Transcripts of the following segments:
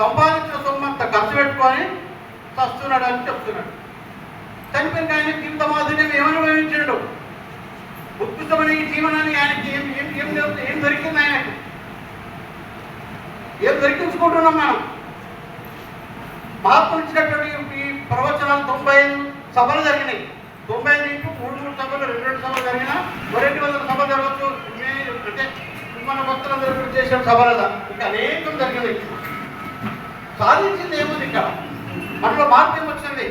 సంపాదించిన సొమ్ము అంత ఖర్చు పెట్టుకొని చస్తున్నాడు అని చెప్తున్నాడు. చనిపోయిన ఆయన జీవిత మాధుర్యం ఏమనుభవించాడు ఉత్కృష్టమైన ఈ జీవనాన్ని ఆయనకి ఏం ఏం ఏం ఏం దొరికింది ఆయనకు? ఏం దొరికించుకుంటున్నాం మనం? మహాత్ములు ఇచ్చినటువంటి ఈ ప్రవచనాలు తొంభై ఐదు సభలు జరిగినాయి. తొంభై ఐదు ఇంటూ మూడు మూడు సభలు రెండు రెండు సభలు జరిగినా రెండు వందల సభలు జరగవచ్చు? అంటే మన భక్తులందరూ చేసిన సభలు ఇంకా అనేకం జరిగినాయి. సాధించింది ఏముంది ఇక్కడ మనలో మార్పు వచ్చింది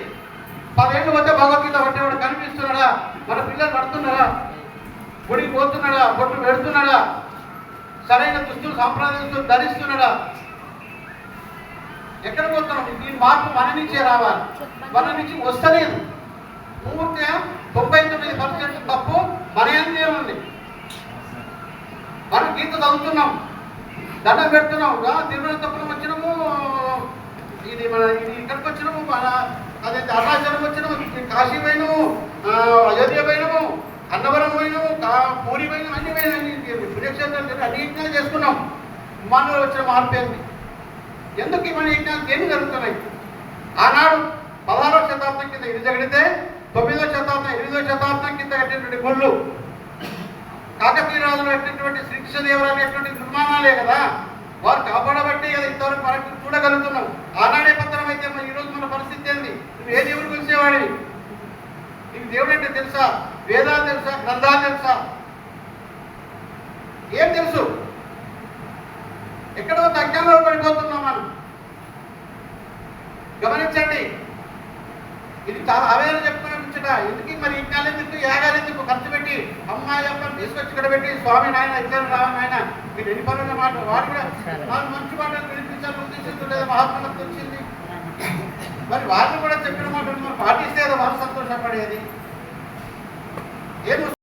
పదేళ్ళు మధ్య భగవద్గీత పట్టేవాడు కనిపిస్తున్నాడా? మన పిల్లలు పడుతున్నారా? గుడికి పోతున్నాడా? బొట్టు పెడుతున్నాడా? సరైన దుస్తులు సాంప్రదాయ ధరిస్తున్నాడా? ఎక్కడ పోతున్నాం ఈ మార్పు మన నుంచే రావాలి. మన నుంచి వస్తలేదు. పూర్తిగా తొంభై తొమ్మిది పర్సెంట్ తప్పు మన అంతే ఉంది. మనం గీత చదువుతున్నాం. దండం పెడుతున్నాం. తిరుమల తప్పులు వచ్చినాము ఇది మన ఇది ఇక్కడికి వచ్చినాము మన అదే అరుణాచలం వచ్చినాము కాశీ పోయినాము అయోధ్య పోయినాము అన్నవరం పోయినాము కా- పూరి పోయినాము అన్ని పోయినాము పుణ్యక్షేత్రాలు అన్ని యజ్ఞాలు చేసుకున్నాం. మనలో వచ్చిన మార్పు ఏంది? ఎందుకు ఇవన్నీ యజ్ఞాలు దేని జరుగుతున్నాయి? ఆనాడు పదహారవ శతాబ్దం కింద ఇది జరిగితే తొమ్మిదో శతాబ్దం ఎనిమిదో శతాబ్దం కింద కట్టినటువంటి గుళ్ళు కాకతీయ రాజులు కట్టినటువంటి శ్రీకృష్ణదేవరాయలు అనేటువంటి నిర్మాణాలే కదా. వారు కాపాడబట్టి కదా ఇంతవరకు మనకి చూడగలుగుతున్నాం ఆనాడే పత్రం అయితే మరి ఈరోజు మన పరిస్థితి ఏంది నువ్వు ఏ దేవుడు కొలిసేవాడివి నీకు దేవుడు అంటే తెలుసా? వేదాలు తెలుసా? గ్రంథాలు తెలుసా? ఏం తెలుసు? ఎక్కడో తగ్గంలో పడిపోతున్నాం మనం. గమనించండి. ఇది చాలా ఆవేదన చెప్పుకునే ముచ్చట. ఎందుకు మరి ఇంకాలు ఎందుకు? యాగాలు ఎందుకు? ఖర్చు పెట్టి అమ్మాయి అమ్మని తీసుకొచ్చి ఇక్కడ పెట్టి స్వామి నాయన ఇచ్చారు రావు నాయన మీరు ఎన్ని పనుల మాట వాడు కూడా వాళ్ళు మంచి మాటలు వినిపించాలి ఉద్దేశంతో లేదా మహాత్మలకు తెలిసింది. మరి వాళ్ళు కూడా చెప్పిన మాటలు మరి పాటిస్తే కదా వాళ్ళు సంతోషపడేది ఏం